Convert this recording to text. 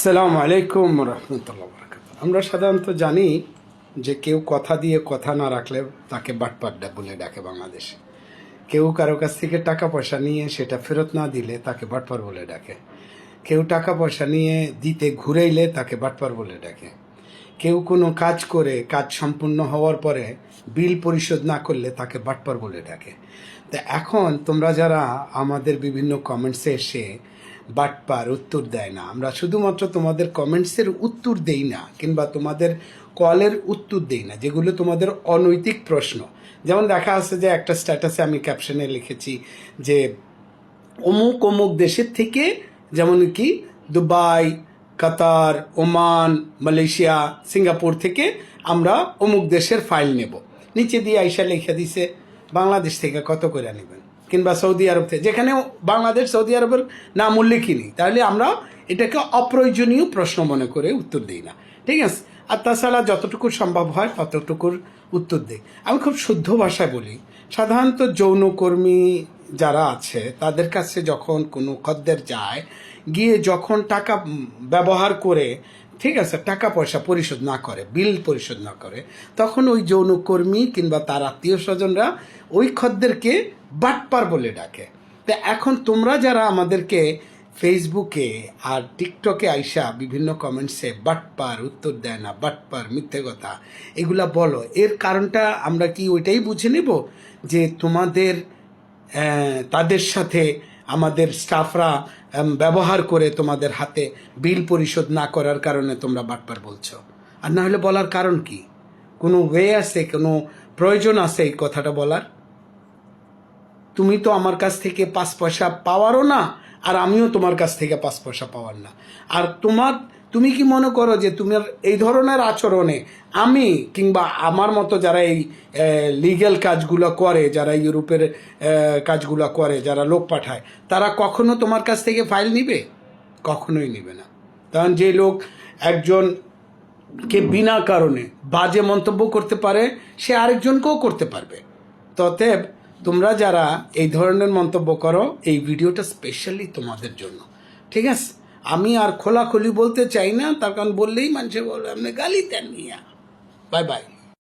সালাম আলাইকুম রহমতুল্লাহ বরকাত আমরা সাধারণত জানি যে কেউ কথা দিয়ে কথা না রাখলে তাকে বাটপাড্ডা বলে ডাকে বাংলাদেশে। কেউ কারও কাছ থেকে টাকা পয়সা নিয়ে সেটা ফেরত না দিলে তাকে বাটপার বলে ডাকে। কেউ টাকা পয়সা নিয়ে দিতে ঘুরেইলে তাকে বাটপার বলে ডাকে। কেউ কোনো কাজ করে কাজ সম্পূর্ণ হওয়ার পরে বিল পরিশোধ না করলে তাকে বাটপার বলে ডাকে। তা এখন তোমরা যারা আমাদের বিভিন্ন কমেন্টসে এসে বাটপার উত্তর দেয় না। আমরা শুধুমাত্র তোমাদের কমেন্টসের উত্তর দেই না, কিংবা তোমাদের কলের উত্তর দেই না, যেগুলো তোমাদের অনৈতিক প্রশ্ন। যেমন দেখা আছে যে একটা স্ট্যাটাসে আমি ক্যাপশনে লিখেছি যে, অমুক অমুক দেশের থেকে, যেমন কি Dubai, Qatar, Oman, Malaysia, Singapore থেকে আমরা অমুক দেশের ফাইল নেব। নিচে দিয়ে আইসা লিখে দিছে, বাংলাদেশ থেকে কত করে নেবেন? কিংবা সৌদি আরব থেকে যেখানে বাংলাদেশ, সৌদি আরবের নাম উল্লেখই নেই। তাহলে আমরা এটাকে অপ্রয়োজনীয় প্রশ্ন মনে করে উত্তর দিই না। ঠিক আছে? আর তাছাড়া যতটুকু সম্ভব হয় ততটুকুর উত্তর দিই। আমি খুব শুদ্ধ ভাষায় বলি, সাধারণত যৌনকর্মী যারা আছে, তাদের কাছে যখন কোনো খদ্দের যায়, গিয়ে যখন টাকা ব্যবহার করে ঠিক আছে, টাকা পয়সা পরিশোধ না করে, বিল পরিশোধ না করে, তখন ওই যৌনকর্মী কিংবা তার আত্মীয় স্বজনরা ওই খদ্দেরকে বাটপার বলে ডাকে। তা এখন তোমরা যারা আমাদেরকে ফেসবুকে আর টিকটকে আইসা বিভিন্ন কমেন্টসে বাটপার, উত্তর দেয় না, বাটপার, মিথ্যে কথা এগুলা বলো, এর কারণটা আমরা কি ওইটাই বুঝে নেব? যে তোমাদের তাদের সাথে আমাদের স্টাফরা ব্যবহার করে তোমাদের হাতে বিল পরিশোধ না করার কারণে তোমরা বারবার বলছো। আর না হলে বলার কারণ কি? কোনো ওয়ে আছে, কোনো প্রয়োজন আছে এই কথাটা বলার? তুমি তো আমার কাছ থেকে পাঁচ পয়সা পাওয়ারও না, আর আমিও তোমার কাছ থেকে পাঁচ পয়সা পাওয়ার না। আর তোমার তুমি কি মনে করো যে তোমার এই ধরনের আচরণে আমি কিংবা আমার মতো যারা এই লিগ্যাল কাজগুলো করে, যারা ইউরোপের কাজগুলো করে, যারা লোক পাঠায়, তারা কখনো তোমার কাছ থেকে ফাইল নিবে? কখনোই নিবে না। কারণ যে লোক একজন কে বিনা কারণে বাজে মন্তব্য করতে পারে, সে আরেকজনকেও করতে পারবে। ততএব তোমরা যারা এই ধরনের মন্তব্য করো, এই ভিডিওটা স্পেশালি তোমাদের জন্য। ঠিক আছে? আমি আর খোলাখুলি বলতে চাই না, তার কারণ বললেই মানুষে বলবে, আপনি গালি দেন মিয়া। Bye bye.